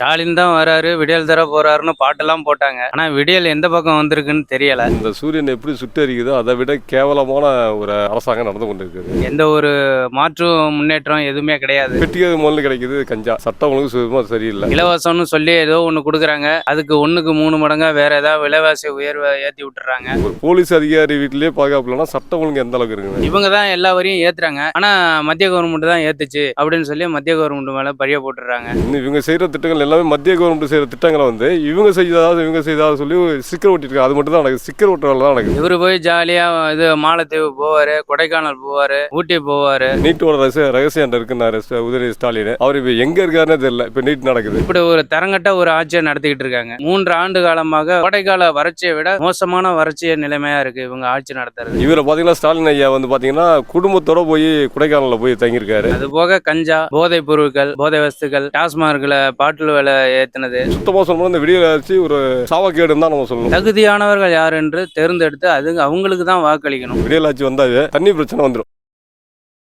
ஸ்டாலின் தான் வராரு விடியல் தர போறாருன்னு பாட்டெல்லாம் போட்டாங்க. ஆனா விடியல் எந்த பக்கம் வந்திருக்குன்னு தெரியல. இந்த சூரியன் எப்படி சுட்டரிக்குதோ அதை விட கேவலமான ஒரு அரசாங்கம் நடந்து கொண்டிருக்குது. எந்த ஒரு மாற்று முன்னேற்றம் எதுவுமே கிடையாது. பெட்டியது முதல்ல கிடைக்குது கஞ்சா. சட்டம் ஒழுங்கு சுத்தமாக சரியில்லை. இலவசம்னு சொல்லி ஏதோ ஒன்று கொடுக்குறாங்க. அதுக்கு ஒண்ணுக்கு மூணு மடங்கா வேற ஏதாவது விலைவாசி உயர்வை ஏத்தி விட்டுறாங்க. ஒரு போலீஸ் அதிகாரி வீட்டிலேயே பாதுகாப்பு இல்லைன்னா சட்டம் ஒழுங்கு எந்த அளவுக்கு இருக்குங்க? இவங்க தான் எல்லா வரையும் ஏத்துறாங்க. ஆனா மத்திய கவர்மெண்ட் தான் ஏத்துச்சு அப்படின்னு சொல்லி மத்திய கவர்மெண்ட் மேல பழிய போட்டுறாங்க. இவங்க செய்கிற திட்டங்கள் எல்லாமே மத்திய கவர்மெண்ட் செய்கிற திட்டங்களை வந்து இவங்க செய்ததாவது இவங்க செய்ததாவது சொல்லி ஸ்டிக்கர் ஒட்டிருக்காங்க அது மட்டும் தான் நடக்குது. ஸ்டிக்கர் ஒட்டுற வேலை தான் நடக்குது. இவரு போய் ஜாலியா இது மாலத்தீவு போவாரு கொடைக்கானல் போவாரு ஊட்டி போவாரு. நீட்டோட ரகசிய ரகசியம் இருக்குன்னாரு உதயநிதி ஸ்டாலின். அவர் இப்போ எங்கே இருக்காருன்னே தெரியல. இப்போ நீட் நடக்குது. இப்படி ஒரு தரங்கட்ட ஒரு ஆட்சியை நடத்திக்கிட்டு இருக்காங்க. மூன்று ஆண்டு காலமாக கோடைக்கால வறட்சியை விட மோசமான வறட்சிய நிலைமையா இருக்கு இவங்க ஆட்சி நடத்துறது. இவரை பார்த்தீங்கன்னா ஸ்டாலின் ஐயா வந்து பார்த்தீங்கன்னா குடும்பத்தோட போய் கொடைக்கானலில் போய் தங்கியிருக்காரு. அது போக கஞ்சா போதைப் பொருட்கள் போதை வஸ்துக்கள் டாஸ்மார்க்ல பாட்டில் விலை ஏத்துனது. சுத்தமாக சொல்லணும் இந்த விடியல் ஆச்சு ஒரு சாவக்கேடுன்னு தான் நம்ம சொல்லணும். தகுதியானவர்கள் யார் என்று தேர்ந்தெடுத்து அது அவங்களுக்கு தான் வாக்களிக்கணும். விடியல் ஆட்சி வந்தாவே தண்ணி பிரச்சனை வந்துடும்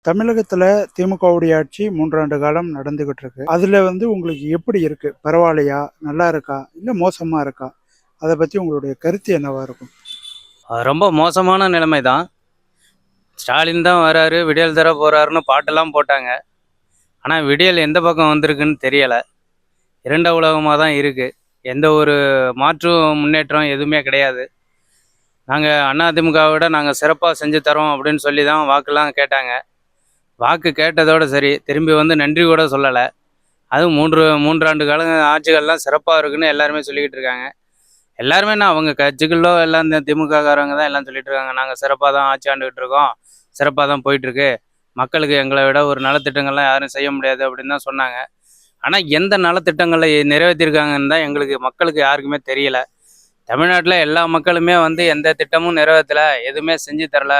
தமிழகத்துல திமுகவுடைய ஆட்சி மூன்றாண்டு காலம் நடந்துகிட்டு இருக்கு. அதுல வந்து உங்களுக்கு எப்படி இருக்கு? பரவாயில்லையா? நல்லா இருக்கா? இல்ல மோசமா இருக்கா? அதை பத்தி உங்களுடைய கருத்து என்னவா இருக்கும்? அது ரொம்ப மோசமான நிலைமை தான் ஸ்டாலின் தான் வராரு விடியல் தர போறாருன்னு பாட்டெல்லாம் போட்டாங்க. ஆனால் விடியல் எந்த பக்கம் வந்திருக்குன்னு தெரியல. இரண்ட உலகமாக தான் இருக்குது எந்த ஒரு மாற்று முன்னேற்றம் எதுவுமே கிடையாது. நாங்கள் அதிமுகவை விட நாங்கள் சிறப்பாக செஞ்சு தரோம் அப்படின்னு சொல்லி தான் வாக்குலாம் கேட்டாங்க. வாக்கு கேட்டதோடு சரி திரும்பி வந்து நன்றி கூட சொல்லலை. அதுவும் மூன்று மூன்றாண்டு கால ஆட்சிகள்லாம் சிறப்பாக இருக்குன்னு எல்லாருமே சொல்லிக்கிட்டு இருக்காங்க. எல்லாருமே நான் அவங்க கட்சிகளோ எல்லாம் இந்த திமுககாரவங்க தான் எல்லாம் சொல்லிட்டு இருக்காங்க. நாங்கள் சிறப்பாக தான் ஆட்சி ஆண்டுகிட்டு இருக்கோம். சிறப்பாக தான் போயிட்டுருக்கு மக்களுக்கு எங்களை விட ஒரு நலத்திட்டங்கள்லாம் யாரும் செய்ய முடியாது அப்படின்னு தான் சொன்னாங்க. ஆனால் எந்த நலத்திட்டங்களை நிறைவேற்றிருக்காங்கன்னு தான் எங்களுக்கு மக்களுக்கு யாருக்குமே தெரியல. தமிழ்நாட்டில் எல்லா மக்களுமே வந்து எந்த திட்டமும் நிறைவேற்றலை எதுவுமே செஞ்சு தரல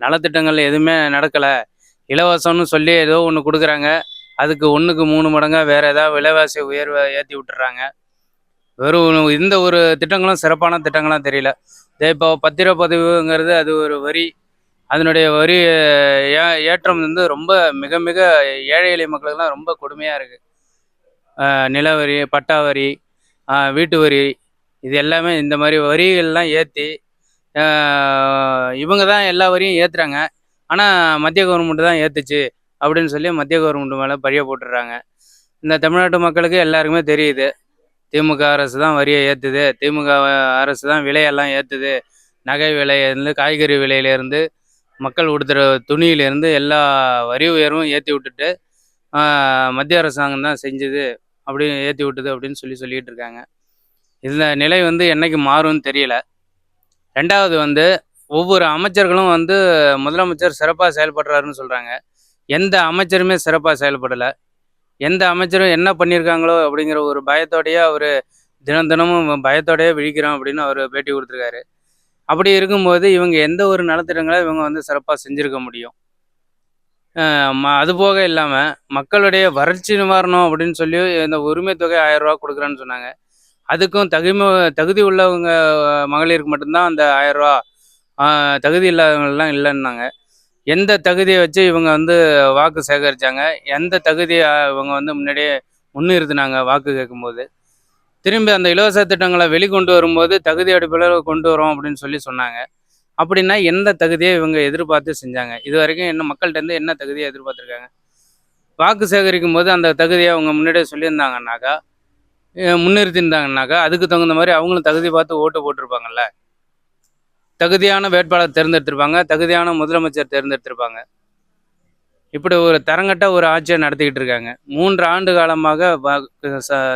நலத்திட்டங்கள் எதுவுமே நடக்கலை. இலவசம்னு சொல்லி ஏதோ ஒன்று கொடுக்குறாங்க. அதுக்கு ஒன்றுக்கு மூணு மடங்காக வேறு ஏதாவது விலைவாசி உயர்வை ஏற்றி விட்டுறாங்க. வெறும் இந்த ஒரு திட்டங்களும் சிறப்பான திட்டங்களாம் தெரியல. இதே இப்போ பத்திரப்பதிவுங்கிறது அது ஒரு வரி. அதனுடைய வரி ஏ ஏற்றம் வந்து ரொம்ப மிக மிக ஏழை எளிய மக்களுக்கெல்லாம் ரொம்ப கொடுமையாக இருக்குது நில வரி பட்டா வரி வீட்டு வரி இது எல்லாமே இந்த மாதிரி வரிகள்லாம் ஏற்றி இவங்க தான் எல்லா வரியும் ஏற்றுறாங்க ஆனால் மத்திய கவர்மெண்ட் தான் ஏற்றுச்சு அப்படின்னு சொல்லி மத்திய கவர்மெண்ட் மேலே பழிய போட்டுடுறாங்க இந்த தமிழ்நாட்டு மக்களுக்கு எல்லாருக்குமே தெரியுது. திமுக அரசு தான் வரியை ஏற்றுது திமுக அரசு தான் விலையெல்லாம் ஏற்றுது நகை விலையிலேருந்து காய்கறி விலையிலேருந்து மக்கள் உடுத்துகிற துணியிலேருந்து எல்லா வரி உயர்வும் ஏற்றி விட்டுட்டு மத்திய அரசாங்கம் தான் செஞ்சுது. அப்படி ஏற்றி விட்டுது அப்படின்னு சொல்லி சொல்லிட்டு இருக்காங்க. இந்த நிலை வந்து என்னைக்கு மாறும்னு தெரியல. ரெண்டாவது வந்து ஒவ்வொரு அமைச்சர்களும் வந்து முதலமைச்சர் சிறப்பாக செயல்படுறாருன்னு சொல்கிறாங்க எந்த அமைச்சருமே சிறப்பாக செயல்படலை. எந்த அமைச்சரும் என்ன பண்ணியிருக்காங்களோ அப்படிங்கிற ஒரு பயத்தோடையே அவர் தினம் தினமும் பயத்தோடையே விழிக்கிறோம் அப்படின்னு அவர் பேட்டி கொடுத்துருக்காரு. அப்படி இருக்கும்போது இவங்க எந்த ஒரு நலத்திட்டங்களை இவங்க வந்து சிறப்பாக செஞ்சுருக்க முடியும்? ம- அது போக இல்லாமல் மக்களுடைய வறட்சி நிவாரணம் அப்படின்னு சொல்லி இந்த உரிமை தொகை ஆயிரம் ரூபா கொடுக்குறேன்னு சொன்னாங்க. அதுக்கும் தகுமை தகுதி உள்ளவங்க மகளிருக்கு மட்டும்தான் அந்த ஆயிரம் ரூபா தகுதி இல்லாதவங்கெல்லாம் இல்லைன்னாங்க. எந்த தகுதியை வச்சு இவங்க வந்து வாக்கு சேகரித்தாங்க எந்த தகுதியை இவங்க வந்து முன்னாடியே முன்னிறுத்தினாங்க வாக்கு கேட்கும்போது? திரும்பி அந்த இலவச திட்டங்களை வெளிக்கொண்டு வரும்போது தகுதி அடிப்படையில் கொண்டு வரோம் அப்படின்னு சொல்லி சொன்னாங்க. அப்படின்னா எந்த தகுதியை இவங்க எதிர்பார்த்து செஞ்சாங்க? இது வரைக்கும் என்ன மக்கள்கிட்ட இருந்து என்ன தகுதியை எதிர்பார்த்துருக்காங்க? வாக்கு சேகரிக்கும் போது அந்த தகுதியை அவங்க முன்னாடியே சொல்லியிருந்தாங்கன்னாக்கா அஹ் அதுக்கு தகுந்த மாதிரி அவங்களும் தகுதி பார்த்து ஓட்டு போட்டிருப்பாங்கல்ல? தகுதியான வேட்பாளர் தேர்ந்தெடுத்திருப்பாங்க தகுதியான முதலமைச்சர் தேர்ந்தெடுத்திருப்பாங்க. இப்படி ஒரு தரங்கட்ட ஒரு ஆட்சியை நடத்திக்கிட்டு இருக்காங்க. மூன்று ஆண்டு காலமாக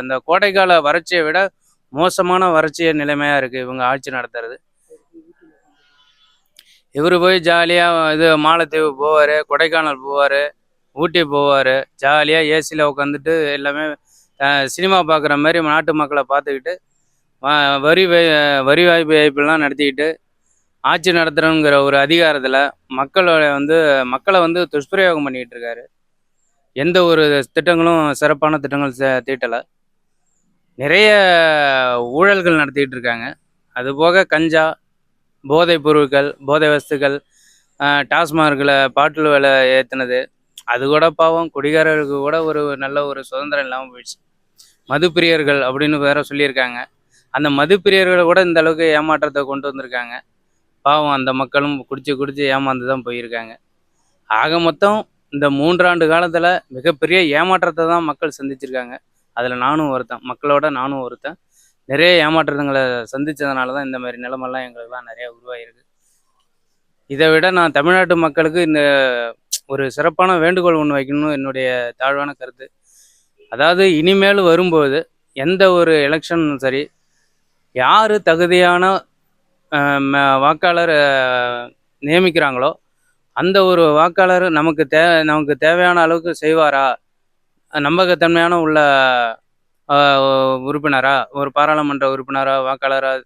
இந்த கோடைக்கால வறட்சியை விட மோசமான வறட்சிய நிலைமையாக இருக்குது இவங்க ஆட்சி நடத்துறது. இவர் போய் ஜாலியாக இது மாலத்தீவு போவார் கொடைக்கானல் போவார் ஊட்டி போவார். ஜாலியாக ஏசியில் உட்காந்துட்டு எல்லாமே சினிமா பார்க்குற மாதிரி நாட்டு மக்களை பார்த்துக்கிட்டு வ- வரி வரி வாய்ப்பு வாய்ப்புலாம் நடத்திக்கிட்டு ஆட்சி நடத்துகிறோங்கிற ஒரு அதிகாரத்தில் மக்களோட வந்து மக்களை வந்து துஷ்பிரயோகம் பண்ணிக்கிட்டு இருக்காரு. எந்த ஒரு திட்டங்களும் சிறப்பான திட்டங்கள் தீட்டலை. நிறைய ஊழல்கள் நடத்திக்கிட்டு இருக்காங்க. அதுபோக கஞ்சா போதைப் பொருட்கள் போதை வஸ்துக்கள் டாஸ்மார்க்கில் பாட்டில் விலை ஏற்றுனது அது கூட பாவம் குடிகாரர்களுக்கு கூட ஒரு நல்ல ஒரு சுதந்திரம் இல்லாமல் போயிடுச்சு. மதுப்பிரியர்கள் அப்படின்னு வேற சொல்லியிருக்காங்க. அந்த மதுப்பிரியர்களை கூட இந்த அளவுக்கு ஏமாற்றத்தை கொண்டு வந்திருக்காங்க. பாவம் அந்த மக்களும் குடிச்சு குடிச்சு ஏமாந்து தான் போயிருக்காங்க. ஆக மொத்தம் இந்த மூன்றாண்டு காலத்தில் மிகப்பெரிய ஏமாற்றத்தை தான் மக்கள் சந்திச்சிருக்காங்க. அதில் நானும் ஒருத்தன் மக்களோட நானும் ஒருத்தன். நிறைய ஏமாற்றங்களை சந்தித்ததுனால தான் இந்த மாதிரி நிலைமெல்லாம் எங்களுக்குலாம் நிறைய உருவாகிருக்கு இதை விட நான் தமிழ்நாட்டு மக்களுக்கு இந்த ஒரு சிறப்பான வேண்டுகோள் ஒன்று வைக்கணும்னு என்னுடைய தாழ்வான கருத்து. அதாவது இனிமேல் வரும்போது எந்த ஒரு எலெக்ஷனும் சரி யார் தகுதியான வாக்காளர் நியமிக்கிறாங்களோ அந்த ஒரு வாக்காளர் நமக்கு தே நமக்கு தேவையான அளவுக்கு செய்வாரா? நம்பகத்தன்மையான உள்ள உறுப்பினராக ஒரு பாராளுமன்ற உறுப்பினராக வாக்காளராக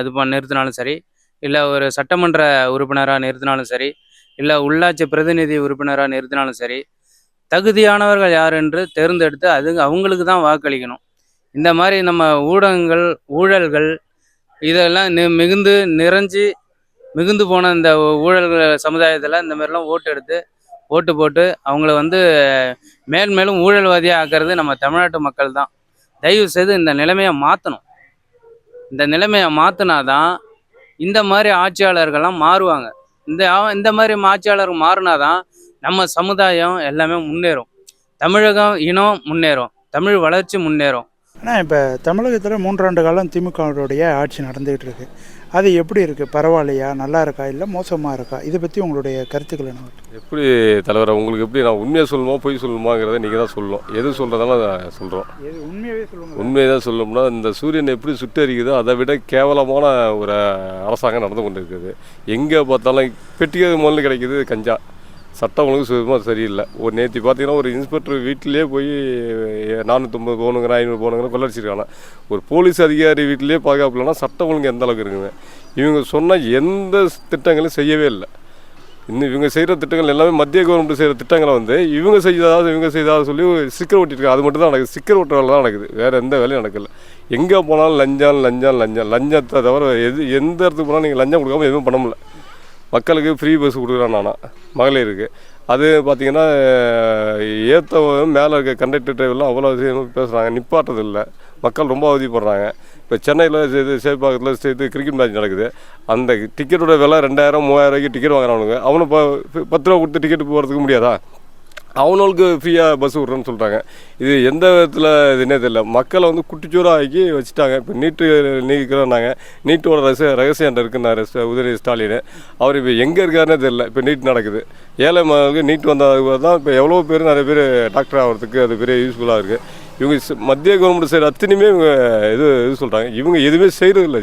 இது பண்ண நிறுத்தினாலும் சரி இல்லை ஒரு சட்டமன்ற உறுப்பினராக நிறுத்தினாலும் சரி இல்லை உள்ளாட்சி பிரதிநிதி உறுப்பினராக நிறுத்தினாலும் சரி தகுதியானவர்கள் யார் என்று தேர்ந்தெடுத்து அது அவங்களுக்கு தான் வாக்களிக்கணும். இந்த மாதிரி நம்ம ஊடகங்கள் ஊழல்கள் இதெல்லாம் நி மிகுந்து நிறைஞ்சு மிகுந்து போன இந்த ஊழல்கள் சமுதாயத்தில் இந்த மாதிரிலாம் ஓட்டு எடுத்து ஓட்டு போட்டு அவங்கள வந்து மேல் மேலும் ஊழல்வாதியாக ஆக்கிறது நம்ம தமிழ்நாட்டு மக்கள் தான் தயவு செய்து இந்த நிலைமையை மாற்றணும் இந்த நிலைமையை மாற்றினாதான் இந்த மாதிரி ஆட்சியாளர்கள்லாம் மாறுவாங்க. இந்த இந்த மாதிரி ஆட்சியாளர் மாறினாதான் நம்ம சமுதாயம் எல்லாமே முன்னேறும். தமிழகம் இனம் முன்னேறும். தமிழ் வளர்ச்சி முன்னேறும். ஆனால் இப்போ தமிழகத்தில் மூன்றாண்டு காலம் திமுகவுடைய ஆட்சி நடந்துகிட்டு இருக்குது அது எப்படி இருக்குது பரவாயில்லையா? நல்லா இருக்கா? இல்லை மோசமாக இருக்கா? இதை பற்றி உங்களுடைய கருத்துக்கள் என்ன? எப்படி தலைவரை உங்களுக்கு எப்படி நான் உண்மையை சொல்லணுமா பொய் சொல்லணுமாங்கிறத நீங்கள் தான் சொல்லணும். எது சொல்கிறதால சொல்கிறோம் உண்மையாகவே உண்மையை தான் சொல்லணும்னா இந்த சூரியன் எப்படி சுட்டரிக்குதோ அதை விட கேவலமான ஒரு அரசாங்கம் நடந்து கொண்டு இருக்குது எங்கே பார்த்தாலும் பெட்டிக்கிறது முதல்ல கிடைக்குது கஞ்சா. சட்டம் ஒழுங்கு சுத்தமாக சரியில்லை. ஒரு நேற்று பார்த்தீங்கன்னா ஒரு இன்ஸ்பெக்டர் வீட்டிலேயே போய் நானூற்றம்பது போகணுங்கிற ஐநூறு போகணுங்கிற கொள்ளடிச்சிருக்காங்க. ஒரு போலீஸ் அதிகாரி வீட்டிலேயே பாதுகாப்பு இல்லைனா சட்டம் ஒழுங்கு எந்த அளவுக்கு இருக்குங்க? இவங்க சொன்ன எந்த திட்டங்களும் செய்யவே இல்லை. இன்னும் இவங்க செய்கிற திட்டங்கள் எல்லாமே மத்திய கவர்மெண்ட் செய்கிற திட்டங்களை வந்து இவங்க செய்ததாவது இவங்க செய்ததாவது சொல்லி ஒரு ஓட்டிருக்காங்க அது மட்டும் தான் நடக்குது. சிக்கர் ஓட்டுற வேலை தான் நடக்குது. வேறு எந்த வேலையும் நடக்கல. எங்கே போனாலும் லஞ்சம் லஞ்சம் லஞ்சம் லஞ்சத்தை தவிர எது எந்த இடத்துக்கு போனாலும் நீங்கள் லஞ்சம் கொடுக்காம எதுவும் பண்ண முடியல. மக்களுக்கு ஃப்ரீ பஸ் கொடுக்குறேன் நானா. மகளிருக்கு அது பார்த்தீங்கன்னா ஏற்றவங்க மேலே இருக்க கண்டக்டர் டிரைவர்லாம் அவ்வளோ விஷயமா பேசுகிறாங்க நிப்பாட்டதில்லை மக்கள் ரொம்ப அவதிப்படுறாங்க. இப்போ சென்னையில் சேர்த்து சேப்பாக்கத்தில் சேர்த்து கிரிக்கெட் மேட்ச் நடக்குது. அந்த டிக்கெட்டோட விலை ரெண்டாயிரம் மூவாயிரம் ரூபாய்க்கு டிக்கெட் வாங்குறவனுங்க. அவனும் இப்போ பத்து ரூபா கொடுத்து டிக்கெட் போகிறதுக்கு முடியாதா? அவனுங்களுக்கு ஃப்ரீயாக பஸ் விட்றேன்னு சொல்கிறாங்க இது எந்த விதத்தில் இதுன்னே தெரியல. மக்களை வந்து குட்டிச்சூராக ஆக்கி வச்சுட்டாங்க. இப்போ நீட்டு நீக்கிறோன்னாங்க நீட்டோட ரகசிய ரகசியம் இருக்குன்னாரு ஸ்ட- உதயநிதி ஸ்டாலின். அவர் இப்போ எங்கே இருக்காருன்னே தெரியல. இப்போ நீட் நடக்குது. ஏழை மக்களுக்கு நீட் வந்தது தான் இப்போ எவ்வளோ பேர் நிறைய பேர் டாக்டர் ஆகிறதுக்கு அது பெரிய யூஸ்ஃபுல்லாக இருக்குது இவங்க மத்திய கவர்மெண்ட் செய்கிற அத்தனையுமே இவங்க இது இது சொல்கிறாங்க இவங்க எதுவுமே செய்கிறது இல்லை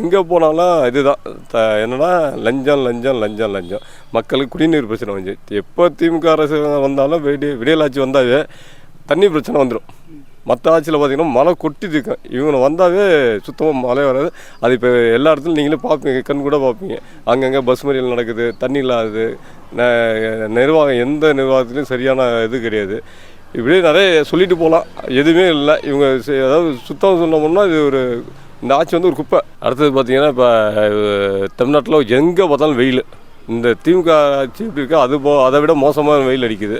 எங்கே போனாலும் இதுதான். த என்னென்னா லஞ்சம் லஞ்சம் லஞ்சம் லஞ்சம். மக்களுக்கு குடிநீர் பிரச்சனை வந்து. எப்போ திமுக அரசு வந்தாலும் விடிய விடியலாட்சி வந்தாவே தண்ணி பிரச்சனை வந்துடும் மற்ற ஆட்சியில் பார்த்தீங்கன்னா மழை கொட்டி இருக்கும் இவங்க வந்தாவே சுத்தமாக மழை வராது. அது இப்போ எல்லா இடத்துலையும் நீங்களே பார்ப்பீங்க கண் கூட பார்ப்பீங்க அங்கங்கே பஸ் மறியல் நடக்குது தண்ணி இல்லாது நிர்வாகம் எந்த நிர்வாகத்துலேயும் சரியான இது கிடையாது. இப்படியே நிறைய சொல்லிட்டு போகலாம். எதுவுமே இல்லை. இவங்க அதாவது சுத்தம் சொன்னோம்னா இது ஒரு இந்த ஆட்சி வந்து ஒரு குப்பை. அடுத்தது பார்த்தீங்கன்னா இப்போ தமிழ்நாட்டில் எங்கே பார்த்தாலும் வெயில். இந்த திமுக ஆட்சி எப்படி இருக்கோ அது போ அதை விட மோசமான வெயில் அடிக்குது.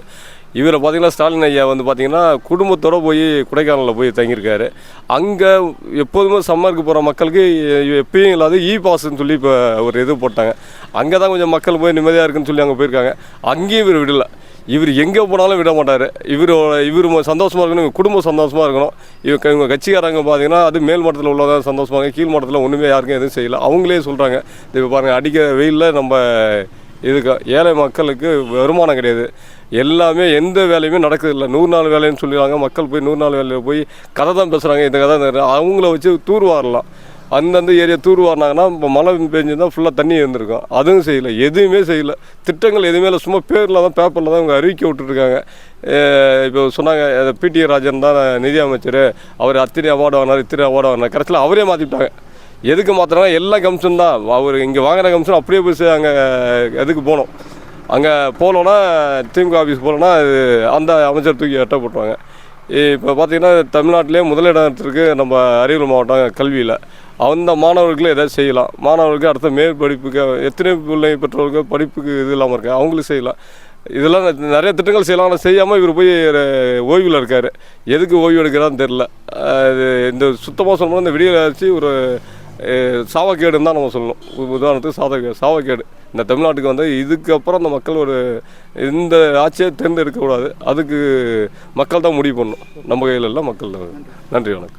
இவரை பார்த்தீங்கன்னா ஸ்டாலின் ஐயா வந்து பார்த்தீங்கன்னா குடும்பத்தோடு போய் கொடைக்கானலில் போய் தங்கியிருக்காரு. அங்கே எப்போதுமே சம்மருக்கு போகிற மக்களுக்கு எப்பயும் இல்லாத இ பாஸ்ன்னு சொல்லி இப்போ ஒரு இது போட்டாங்க. அங்கே தான் கொஞ்சம் மக்கள் போய் நிம்மதியாக இருக்குன்னு சொல்லி அங்கே போயிருக்காங்க. அங்கேயும் இவர் விடலை. இவர் எங்கே போனாலும் விட மாட்டார். இவர் இவர் சந்தோஷமாக இருக்கணும் இவங்க குடும்பம் சந்தோஷமாக இருக்கணும். இவங்க இவங்க கட்சிக்காரங்க பார்த்தீங்கன்னா அது மேல் மட்டத்தில் உள்ளவங்க சந்தோஷமாக கீழ் மட்டத்தில் ஒன்றுமே யாருக்கும் எதுவும் செய்யலை. அவங்களே சொல்கிறாங்க இப்போ பாருங்கள் அடிக்கிற வெயிலில் நம்ம இதுக்கு ஏழை மக்களுக்கு வருமானம் கிடையாது. எல்லாமே எந்த வேலையுமே நடக்குது இல்லை. நூறு நாள் வேலைன்னு சொல்லிடுறாங்க மக்கள் போய் நூறு நாள் வேலையில் போய் கதை தான் பேசுகிறாங்க இந்த கதை தான் அவங்கள வச்சு தூர் வாரலாம். அந்தந்த ஏரியா தூர் வாரினாங்கன்னா இப்போ மழை பெஞ்சிருந்தா ஃபுல்லாக தண்ணி இருந்திருக்கும். அதுவும் செய்யலை. எதுவுமே செய்யலை. திட்டங்கள் எதுவுமே இல்லை. சும்மா பேரில் தான் பேப்பரில் தான் இவங்க அறிவிக்க விட்டுருக்காங்க. இப்போ சொன்னாங்க பிடி ராஜன் தான் நிதி அமைச்சர். அவர் அத்தனை அவார்டு வாங்கினார் இத்தனை அவார்டு வாங்கினார். கடைசியில் அவரே மாற்றிட்டாங்க எதுக்கு மாத்திரம்னா எல்லா கமிஷன் தான். அவர் இங்கே வாங்கின கமிஷன் அப்படியே போய் அங்கே எதுக்கு போகணும்? அங்கே போனோன்னா திமுக ஆஃபீஸ் போனோன்னா அந்த அமைச்சர் தூக்கி எட்ட போட்டுருவாங்க. இப்போ பார்த்தீங்கன்னா தமிழ்நாட்டிலே முதலிடத்திற்கு நம்ம அரியலூர் மாவட்டம் கல்வியில். அந்த மாணவர்களுக்கு எதாவது செய்யலாம். மாணவர்களுக்கு அடுத்த மேல் படிப்புக்கு எத்தனை பிள்ளை பெற்றோருக்கு படிப்புக்கு இது இல்லாமல் இருக்கு அவங்களுக்கு செய்யலாம். இதெல்லாம் நிறைய திட்டங்கள் செய்யலாம். ஆனால் செய்யாமல் இவர் போய் ஓய்வில் இருக்கார். எதுக்கு ஓய்வு எடுக்கிறான்னு தெரில இது இந்த சுத்தமாக சொல்லணும்னா இந்த விடியல் ஆச்சு ஒரு சாவக்கேடுன்னு தான் நம்ம சொல்லணும். உதாரணத்துக்கு சாத சாவக்கேடு இந்த தமிழ்நாட்டுக்கு வந்து இதுக்கப்புறம் அந்த மக்கள் ஒரு இந்த ஆட்சியை தேர்ந்தெடுக்கக்கூடாது. அதுக்கு மக்கள் தான் முடிவு பண்ணணும். நம்ம கையில் இல்லை மக்கள் தான். நன்றி வணக்கம்.